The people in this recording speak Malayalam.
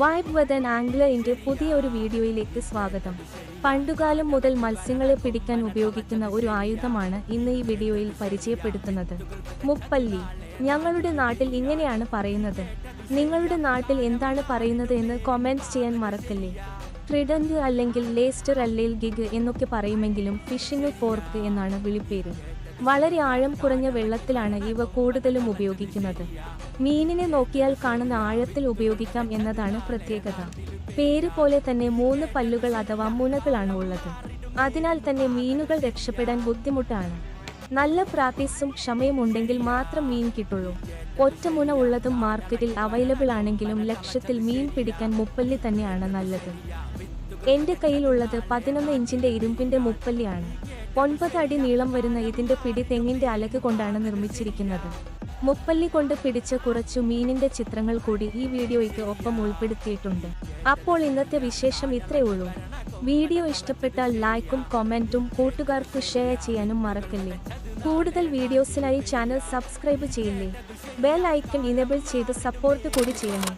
വൈബ് വിത്ത് ആംഗ്ല ഇന്റെ പുതിയ ഒരു വീഡിയോയിലേക്ക് സ്വാഗതം. പണ്ടുകാലം മുതൽ മത്സ്യങ്ങളെ പിടിക്കാൻ ഉപയോഗിക്കുന്ന ഒരു ആയുധമാണ് ഇന്ന് ഈ വീഡിയോയിൽ പരിചയപ്പെടുത്തുന്നത്. മുപ്പല്ലി ഞങ്ങളുടെ നാട്ടിൽ ഇങ്ങനെയാണ് പറയുന്നത്. നിങ്ങളുടെ നാട്ടിൽ എന്താണ് പറയുന്നത് എന്ന് കൊമെന്റ് ചെയ്യാൻ മറക്കല്ലേ? ട്രിഡന്റ് അല്ലെങ്കിൽ ലേസ്റ്റർ അല്ലെങ്കിൽ ഗിഗ് എന്നൊക്കെ പറയുമെങ്കിലും ഫിഷിംഗ് ഫോർക്ക് എന്നാണ് വിളിപ്പേര്. വളരെ ആഴം കുറഞ്ഞ വെള്ളത്തിലാണ് ഇവ കൂടുതലും ഉപയോഗിക്കുന്നത്. മീനിനെ നോക്കിയാൽ കാണുന്ന ആഴത്തിൽ ഉപയോഗിക്കാം എന്നതാണ് പ്രത്യേകത. പേര് പോലെ തന്നെ മൂന്ന് പല്ലുകൾ അഥവാ മുനകളാണ് ഉള്ളത്. അതിനാൽ തന്നെ മീനുകൾ രക്ഷപ്പെടാൻ ബുദ്ധിമുട്ടാണ്. നല്ല പ്രാക്ടീസും ക്ഷമയും ഉണ്ടെങ്കിൽ മാത്രം മീൻ കിട്ടുള്ളൂ. ഒറ്റമുന ഉള്ളതും മാർക്കറ്റിൽ അവൈലബിൾ ആണെങ്കിലും ലക്ഷ്യത്തിൽ മീൻ പിടിക്കാൻ മുപ്പല്ലി തന്നെയാണ് നല്ലത്. എന്റെ കയ്യിലുള്ളത് പതിനൊന്ന് ഇഞ്ചിന്റെ ഇരുമ്പിന്റെ മുപ്പല്ലിയാണ്. ഒൻപത് അടി നീളം വരുന്ന ഇതിന്റെ പിടി തെങ്ങിന്റെ അലക്ക് കൊണ്ടാണ് നിർമ്മിച്ചിരിക്കുന്നത്. മുപ്പല്ലി കൊണ്ട് പിടിച്ച കുറച്ചു മീനിന്റെ ചിത്രങ്ങൾ കൂടി ഈ വീഡിയോയ്ക്ക് ഒപ്പം ഉൾപ്പെടുത്തിയിട്ടുണ്ട്. അപ്പോൾ ഇന്നത്തെ വിശേഷം ഇത്രയേ ഉള്ളൂ. വീഡിയോ ഇഷ്ടപ്പെട്ടാൽ ലൈക്കും കമന്റും കൂട്ടുകാർക്ക് ഷെയർ ചെയ്യാനും മറക്കല്ലേ? കൂടുതൽ വീഡിയോസിനായി ചാനൽ സബ്സ്ക്രൈബ് ചെയ്യില്ലേ? ബെൽ ഐക്കൺ ഇനേബിൾ ചെയ്ത് സപ്പോർട്ട് കൂടി ചെയ്യണേ.